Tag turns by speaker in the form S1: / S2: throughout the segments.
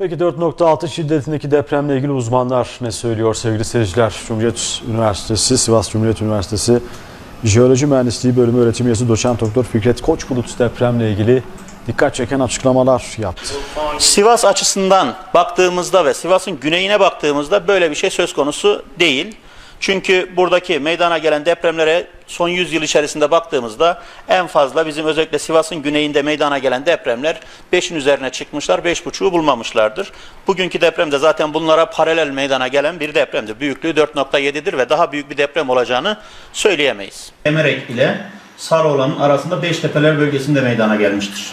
S1: Peki 4.6 şiddetindeki depremle ilgili uzmanlar ne söylüyor sevgili seyirciler? Cumhuriyet Üniversitesi, Sivas Cumhuriyet Üniversitesi Jeoloji Mühendisliği Bölümü öğretim üyesi doçent doktor Fikret Koçbulut depremle ilgili dikkat çeken açıklamalar yaptı.
S2: Sivas açısından baktığımızda ve Sivas'ın güneyine baktığımızda böyle bir şey söz konusu değil. Çünkü buradaki meydana gelen depremlere son 100 yıl içerisinde baktığımızda en fazla bizim özellikle Sivas'ın güneyinde meydana gelen depremler 5'in üzerine çıkmışlar, 5.5'u bulmamışlardır. Bugünkü deprem de zaten bunlara paralel meydana gelen bir depremdir. Büyüklüğü 4.7'dir ve daha büyük bir deprem olacağını söyleyemeyiz. Emerek ile Sarıoğlan'ın arasında Beştepeler bölgesinde meydana gelmiştir.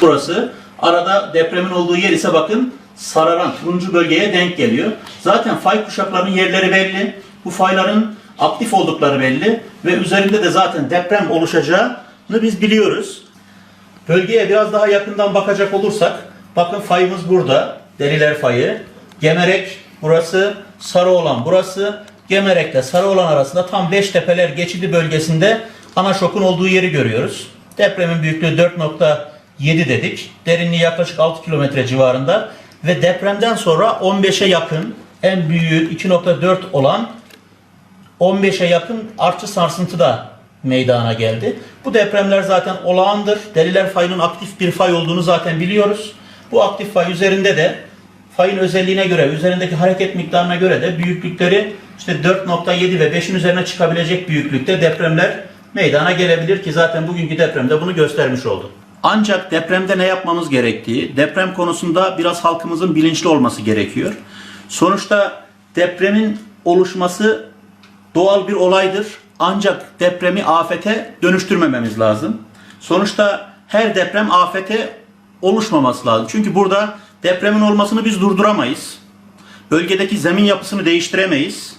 S2: Burası arada depremin olduğu yer ise bakın sararan turuncu bölgeye denk geliyor. Zaten fay kuşaklarının yerleri belli. Bu fayların aktif oldukları belli ve üzerinde de zaten deprem oluşacağını biz biliyoruz. Bölgeye biraz daha yakından bakacak olursak bakın fayımız burada. Deliler fayı. Gemerek burası, Sarıoğlan burası. Gemerek ile Sarıoğlan arasında tam Beştepeler geçidi bölgesinde ana şokun olduğu yeri görüyoruz. Depremin büyüklüğü 4.7 dedik. Derinliği yaklaşık 6 kilometre civarında ve depremden sonra 15'e yakın en büyüğü 2.4 olan 15'e yakın artçı sarsıntı da meydana geldi. Bu depremler zaten olağandır. Deliler fayının aktif bir fay olduğunu zaten biliyoruz. Bu aktif fay üzerinde de fayın özelliğine göre, üzerindeki hareket miktarına göre de büyüklükleri işte 4.7 ve 5'in üzerine çıkabilecek büyüklükte depremler meydana gelebilir ki zaten bugünkü depremde bunu göstermiş oldu. Ancak depremde ne yapmamız gerektiği, deprem konusunda biraz halkımızın bilinçli olması gerekiyor. Sonuçta depremin oluşması doğal bir olaydır. Ancak depremi afete dönüştürmememiz lazım. Sonuçta her deprem afete oluşmaması lazım. Çünkü burada depremin olmasını biz durduramayız. Bölgedeki zemin yapısını değiştiremeyiz.